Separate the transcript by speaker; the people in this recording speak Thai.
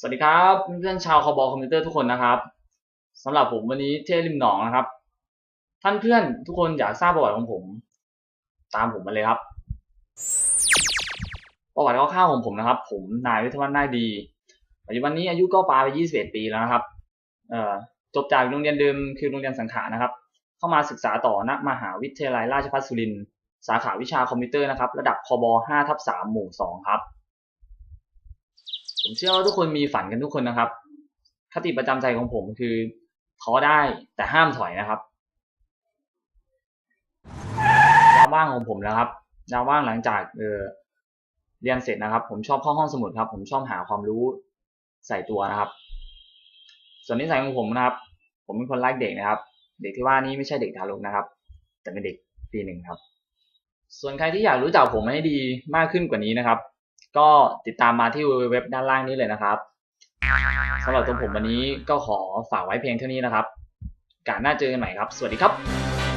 Speaker 1: สวัสดีครับเพื่อนชาวคอบอลคอมพิวเตอร์ทุกคนนะครับสำหรับผมวันนี้เท่ริมหนองนะครับ ท่านเพื่อนทุกคนอยากทราบประวัติของผม ตามผมมาเลยครับ ประวัติคร่าวๆของผมนะครับ ผมนายวิทยวัฒน์นาดีปัจจุบันนี้อายุก็ปาไป 21 ปีแล้วนะครับจบจากโรงเรียนเดิมคือโรงเรียนสังขานะครับ เข้ามาศึกษาต่อณมหาวิทยาลัยราชภัฏสุรินทร์สาขาวิชาคอมพิวเตอร์นะครับ ระดับคบ5ทับ3หมู่ 2 ครับ ผมเชื่อว่าทุกคนมีฝันกันทุกคนนะครับ คติประจำใจของผมคือท้อได้แต่ห้ามถอยนะครับยามว่างของผมนะครับยามว่างหลังจากเออเรียนเสร็จนะครับ ผมชอบเข้าห้องสมุดครับ ผมชอบหาความรู้ใส่ตัวนะครับ ส่วนนิสัยของผมนะครับ ผมเป็นคนรักเด็กนะครับ เด็กที่ว่านี้ไม่ใช่เด็กทารกนะครับ แต่เป็นเด็กปีหนึ่งครับ ส่วนใครที่อยากรู้จักผมให้ดีมากขึ้นกว่านี้นะครับ ก็ติดตามมาที่เว็บด้านล่างนี้เลยนะครับสำหรับตัวผมวันนี้ก็ขอฝากไว้เพียงเท่านี้นะครับการหน้าเจอกันใหม่ครับ สวัสดีครับ